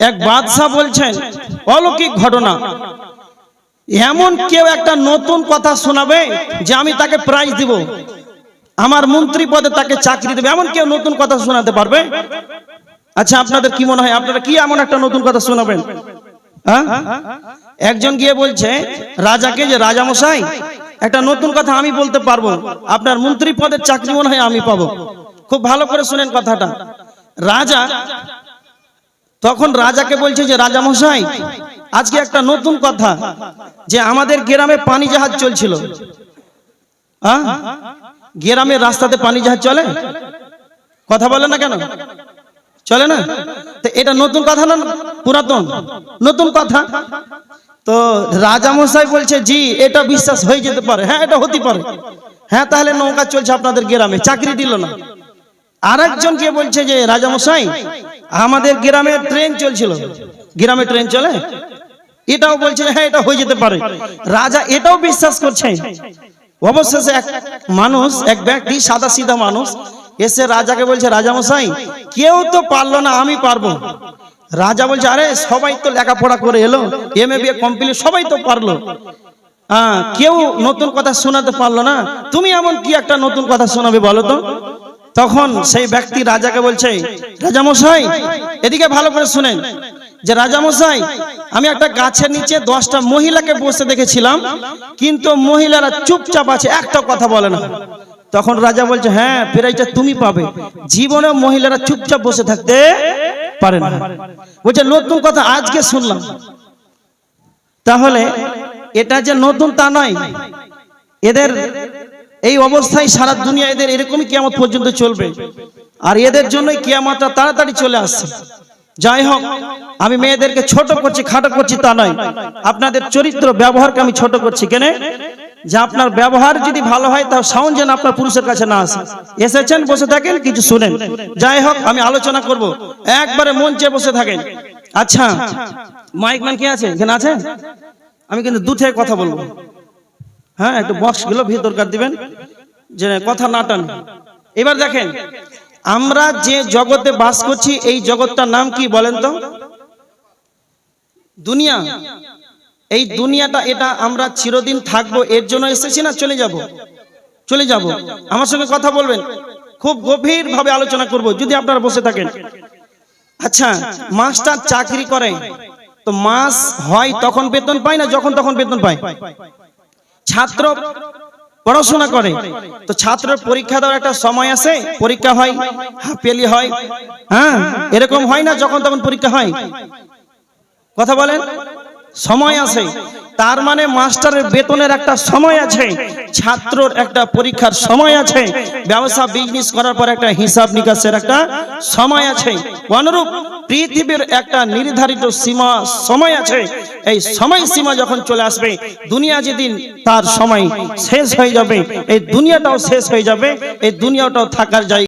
এক বাদশাহ বলছেন, অলৌকিক ঘটনা। এমন কেউ একটা নতুন কথা শোনাবে যে আমি তাকে প্রাইজ দিব। আমার মন্ত্রী পদে তাকে চাকরি দেবে। এমন কেউ নতুন কথা শোনাতে পারবে? আচ্ছা আপনাদের কি মনে হয়? আপনারা কি এমন একটা নতুন কথা শোনাবেন? হ্যাঁ? একজন গিয়ে বলছে, রাজাকে যে রাজা মশাই একটা নতুন কথা আমি বলতে পারব। আপনার মন্ত্রী পদের চাকরি মনে হয় আমি পাবো। খুব ভালো করে শুনেন কথাটা। রাজা তখন রাজাকে বলছে যে, রাজা মশাই আজকে একটা নতুন কথা, যে আমাদের গ্রামে পানি জাহাজ চলছিল? গ্রামের রাস্তাতে পানি জাহাজ চলে? কথা বলে না কেন? চলে না? তো এটা নতুন কথা না পুরাতন? নতুন কথা? তো রাজা মশাই বলছে, জি, এটা বিশ্বাস হয়ে যেতে পারে। হ্যাঁ এটা হতে পারে। হ্যাঁ তাহলে নৌকা চলছে আপনাদের গ্রামে, চাকরি দিল না। আরেকজন কে বলছে যে, রাজা মশাই আমাদের গ্রামে ট্রেন চলছিল। গ্রামে ট্রেন চলে? এটাও বলছে হ্যাঁ এটা হয়ে যেতে পারে। রাজা এটাও বিশ্বাস করছে অবশেষে এক মানুষ, এক ব্যক্তি, সাদা সিধা মানুষ, এসে রাজাকে বলছে, রাজা মশাই, কেউ তো পারল না, আমি পারব। রাজা বলছে, আরে, সবাই তো লেখাপড়া করে এলো এম এ কমপ্লিট সবাই তো পারল। হ্যাঁ কেউ নতুন কথা শোনাতে পারল না। তুমি এমন কি একটা নতুন কথা শোনাবে বলো তো? তখন সেই ব্যক্তি রাজাকে বলছে, রাজামশাই, এদিকে ভালো করে শুনেন। যে রাজামশাই, আমি একটা গাছের নিচে দশটা মহিলাকে বসে দেখেছিলাম, কিন্তু মহিলারা চুপচাপ আছে, একটা কথা বলে না। তখন রাজা বলছে হ্যাঁ প্রাইজটা তুমি পাবে। জীবনে মহিলারা চুপচাপ বসে থাকতে পারে না। বলছে, নতুন কথা আজকে শুনলাম। তাহলে এটা যে নতুন তা নয়। এদের এই অবস্থায় সারা দুনিয়া এদের এরকমই কিয়ামত পর্যন্ত চলবে। আর এদের জন্যই কিয়ামতটা তাড়াতাড়ি চলে আসছে। যাই হোক, আমি মেয়েদেরকে ছোট করছি, খাটো করছি তা নয়। আপনাদের চরিত্র ব্যবহারকে আমি ছোট করছি। কেন? যে আপনার ব্যবহার যদি ভালো হয় তাও সাউন্ড যেন আপনার পুরুষের কাছে না আসে। এসেছেন, বসে থাকেন, কিছু শুনেন। যাই হোক, আমি আলোচনা করব। একবারে মঞ্চে বসে থাকেন। আচ্ছা মাইক ম্যান কি আছে? এখানে আছে? আমি কিন্তু দু থেকে কথা বলব। হ্যাঁ একটু বক্সগুলো ভিতরকার দিবেন। যে কথা না টান। এবার দেখেন আমরা যে জগতে বাস করছি এই জগৎটার নাম কি বলেন তো? দুনিয়া। এই দুনিয়াটা এটা আমরা চিরদিন থাকব এর জন্য এসেছি না চলে যাব? চলে যাব। আমার সঙ্গে কথা বলবেন। খুব গভীর ভাবে আলোচনা করব যদি আপনারা বসে থাকেন। আচ্ছা মাস্টার চাকরি করে তো মাস হয় তখন বেতন পায় না যখন তখন বেতন পায়? ছাত্র পড়াশোনা করে। তো ছাত্রের পরীক্ষা দেওয়ার একটা সময় আছে, পরীক্ষা হয় হাফ ইয়ারলি হয় হ্যাঁ এরকম হয় না যখন তখন পরীক্ষা হয়। কথা বলেন। সময় আছে। তার মানে মাস্টারের বেতনের একটা সময় আছে। ছাত্রর একটা পরীক্ষার সময় আছে। ব্যবসা বিজনেস করার পর একটা হিসাব নিকাশের একটা সময় আছে। অনুরূপ পৃথিবীর একটা নির্ধারিত সীমা সময় আছে। এই সময় সীমা যখন চলে আসবে, দুনিয়া যেদিন তার সময় শেষ হয়ে যাবে, এই দুনিয়াটাও শেষ হয়ে যাবে, এই দুনিয়াটাও থাকার জায়গা